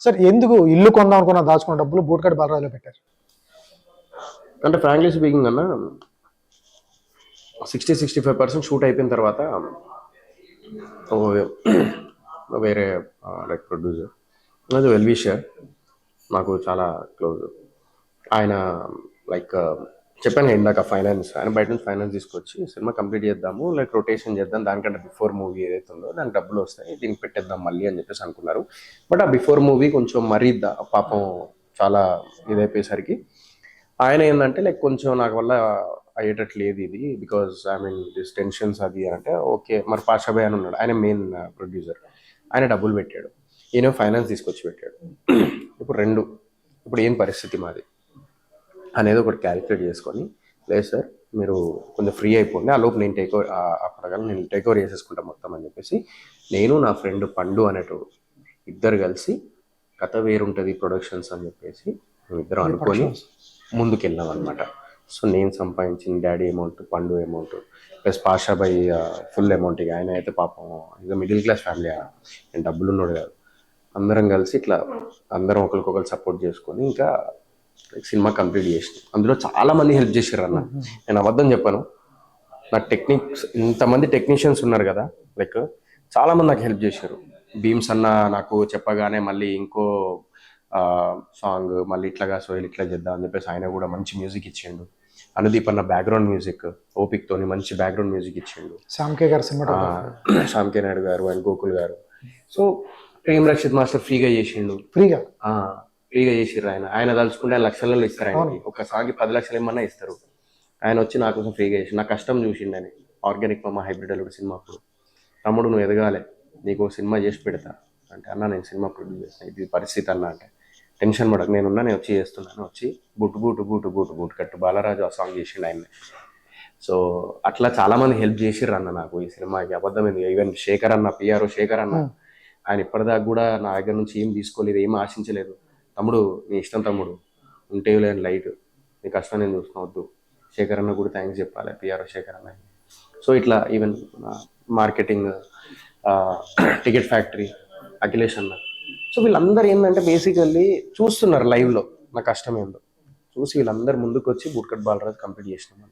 Sir ఎందుకు ఇల్లు కొందాం అనుకున్న దాచుకున్న డబ్బులు బూట్కట్ బాలరాజులో పెట్టారు? అంటే ఫ్రాంక్లీ స్పీకింగ్ అన్న sixty sixty five percent shoot అయిపోయిన తర్వాత వేరే లైక్ ప్రొడ్యూసర్ అది వెల్విషర్ నాకు చాలా క్లోజ్ ఆయన లైక్ చెప్పాను కదా ఇందాక ఫైనాన్స్ ఆయన బయట నుంచి ఫైనాన్స్ తీసుకొచ్చి సినిమా కంప్లీట్ చేద్దాము లైక్ రొటేషన్ చేద్దాం దానికంటే బిఫోర్ మూవీ ఏదైతే ఉందో దానికి డబ్బులు వస్తాయి దీనికి పెట్టేద్దాం మళ్ళీ అని చెప్పేసి అనుకున్నారు. బట్ ఆ బిఫోర్ మూవీ కొంచెం మరీ పాపం చాలా ఇదైపోయేసరికి. ఆయన ఏంటంటే లైక్ కొంచెం నాకు వల్ల అయ్యేటట్టు లేదు ఇది because I mean this tensions అది అని అంటే ఓకే మరి పాషాబాయ్ అని ఉన్నాడు ఆయన మెయిన్ ప్రొడ్యూసర్ uh, ఆయన డబ్బులు పెట్టాడు. ఈయన ఫైనాన్స్ తీసుకొచ్చి పెట్టాడు. ఇప్పుడు రెండు ఇప్పుడు ఏం పరిస్థితి మాది? అనేది ఒకటి క్యాలిక్యులేట్ చేసుకొని లేదు సార్ మీరు కొంచెం ఫ్రీ అయిపోండి ఆ లోపు నేను టేక్ ఓవర్ అప్పటికల్లా నేను టేక్ ఓవర్ చేసేసుకుంటా మొత్తం అని చెప్పేసి నేను నా ఫ్రెండ్ పండు అనేటు ఇద్దరు కలిసి కథ వేరుంటుంది ప్రొడక్షన్స్ అని చెప్పేసి మేము ఇద్దరం అనుకొని ముందుకు వెళ్ళాం అనమాట సో నేను సంపాదించిన డాడీ అమౌంట్ పండు amount plus Pashabhai full amount ఇక ఆయన అయితే పాపం ఇక మిడిల్ క్లాస్ ఫ్యామిలీ నేను డబ్బులు ఉన్నాడు కాదు. అందరం కలిసి ఇట్లా అందరం ఒకరికొకరు సపోర్ట్ చేసుకొని ఇంకా సినిమా కంప్లీట్ చేసినాం అందులో చాలా మంది హెల్ప్ చేశారు అన్న నేను అబద్ధం చెప్పాను. నా టెక్నిక్స్ ఇంతమంది టెక్నీషియన్స్ ఉన్నారు కదా లైక్ చాలా మంది నాకు హెల్ప్ చేశారు బీమ్స్ అన్న నాకు చెప్పగానే మళ్ళీ ఇంకో సాంగ్ మళ్ళీ ఇట్లాగా సోయల్ ఇట్లా చేద్దాం అని చెప్పేసి ఆయన కూడా మంచి మ్యూజిక్ ఇచ్చిండు. అనుదీప్ అన్న బ్యాక్గ్రౌండ్ మ్యూజిక్ ఓపిక్ తోని మంచి బ్యాక్గ్రౌండ్ మ్యూజిక్ ఇచ్చిండు. శ్యామ్కే గారు సినిమా శ్యామ్కే నాయుడు గారు అండ్ గోకుల్ గారు. సో ప్రేమ్ రక్షిత్ మాస్టర్ ఫ్రీగా చేసిండు. ఫ్రీగా? ఫ్రీగా చేసిర్రు ఆయన. ఆయన తలుచుకుంటే ఆయన లక్షలలో ఇస్తారు ఆయన ఒక సాంగ్కి పది లక్షలు ఏమన్నా ఇస్తారు. ఆయన వచ్చి నా కోసం ఫ్రీగా చేసి నా కష్టం చూసిండు అని ఆర్గానిక్ మమ్మ హైబ్రిడ్ అల్లుడు సినిమా అప్పుడు. తమ్ముడు నువ్వు ఎదగాలి నీకు సినిమా చేసి పెడతా అంటే అన్న నేను సినిమా ప్రొడ్యూస్ చేస్తాను ఇది పరిస్థితి అన్న అంటే. టెన్షన్ పడక నేనున్నా నేను వచ్చి చేస్తున్నాను. వచ్చి బుట్టు బూటు బూటు బూటు బూటు కట్టు. బాలరాజు ఆ సాంగ్ చేసిండు ఆయన సో అట్లా చాలా మంది హెల్ప్ చేసిర్రు అన్న నాకు ఈ సినిమాకి. అబద్ధం ఎందుకు? ఈవెన్ శేఖర్ అన్న పిఆర్ శేఖర్ అన్న ఆయన ఇప్పటిదాకా కూడా నా దగ్గర నుంచి ఏం తీసుకోలేదు ఏం ఆశించలేదు. తమ్ముడు నీ ఇష్టం తమ్ముడు ఉంటే లేని లైట్. నీ కష్టం నేను చూసుకోవద్దు శేఖర్ అన్న కూడా థ్యాంక్స్ చెప్పాలి పిఆర్ శేఖర్ అన్న సో ఇట్లా even marketing ticket factory Akhilesh అన్న. సో వీళ్ళందరూ ఏంటంటే బేసికల్లీ చూస్తున్నారు లైవ్లో నా కష్టం ఏందో. చూసి వీళ్ళందరూ ముందుకు వచ్చి బుట్కట్ బాలరాజు కంప్లీట్ చేసినాం